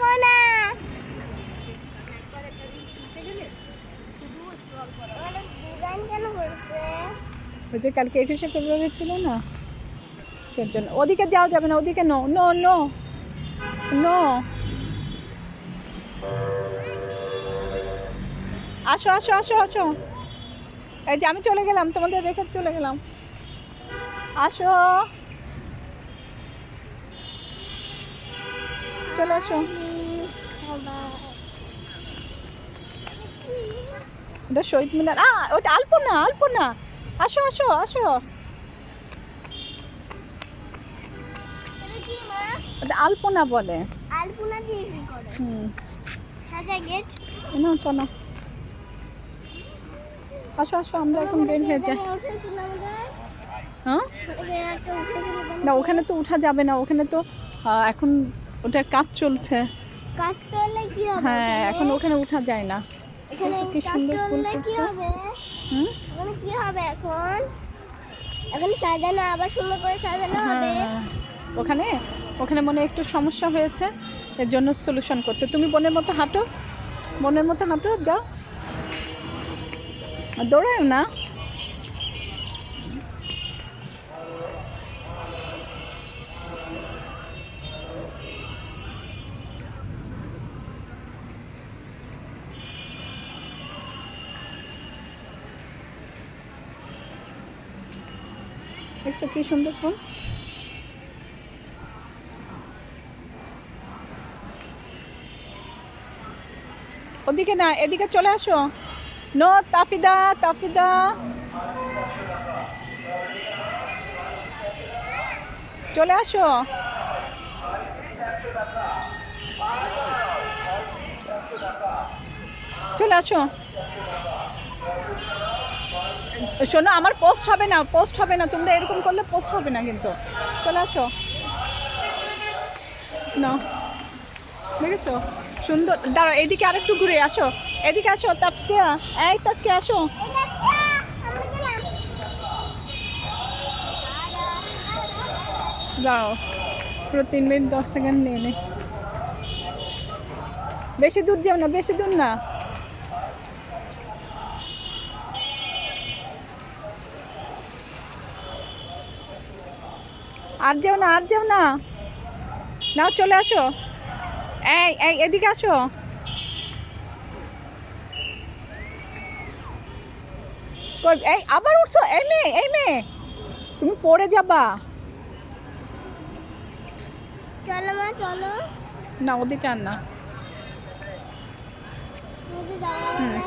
যাব না। ওই যে কালকে একুশে ফেব্রুয়ারি ছিল না? সেজন্য ওদিকে যাওয়া যাবে না ওদিকে নো নো নো নো। আসো আসো আসো আসো। এই যে আমি চলে গেলাম তোমাদের রেখে চলে গেলাম। আসো। চলে আসো। ওটা শহীদ মিনার। আ ওটা আলপনা আলপনা। আসো আসো আসো। ওটা আলপনা বলে। আলপনা দিয়ে হুম। গেট। না চলো। আসো আসো আমরা এখন বের হয়ে যাই হ্যাঁ? ওখানে না ওখানে তো উঠা যাবে না। ওখানে তো এখন ওটার কাজ চলছে। কাটতে হলে কি হবে হ্যাঁ এখন ওখানে উঠা যায় না। এখানে কি সুন্দর ফুল কি? হবে? হুম? এখন কি হবে এখন? এখন সাজানো আবার সুন্দর করে সাজানো হবে। হ্যাঁ ওখানে ওখানে মনে একটু সমস্যা হয়েছে এর জন্য সলিউশন করছে। তুমি বনের মতো হাঁটো বনের মতো হাঁটো যাও। দৌড়ায় না। দেখছ কি সুন্দর ওদিকে না, এদিকে চলে আসো। নো, তাফিদা তাফিদা। চলে আসো। চলে আসো। শোনো, আমার পোস্ট হবে না পোস্ট হবে না, তোমরা এরকম করলে পোস্ট হবে না কিন্তু। চলে আসো। না। দেখেছ? সুন্দর। দাঁড়াও, এদিকে আরেকটু ঘুরে আসো। এদিকে আসো, তাপসিয়া। এই তাপসিয়া, আসো। দাঁড়াও, পুরো তিন মিনিট, দশ সেকেন্ড নিয়ে নে। বেশি দূর যাও না, বেশি দূর না। আর যেও না আর যাও না। নাও চলে আসো। এই এই এদিকে আসো। এই আবার উঠছো? এই মেয়ে এই মেয়ে। তুমি পড়ে যাবা। চলো মা চলো। না ওদিকে আর না।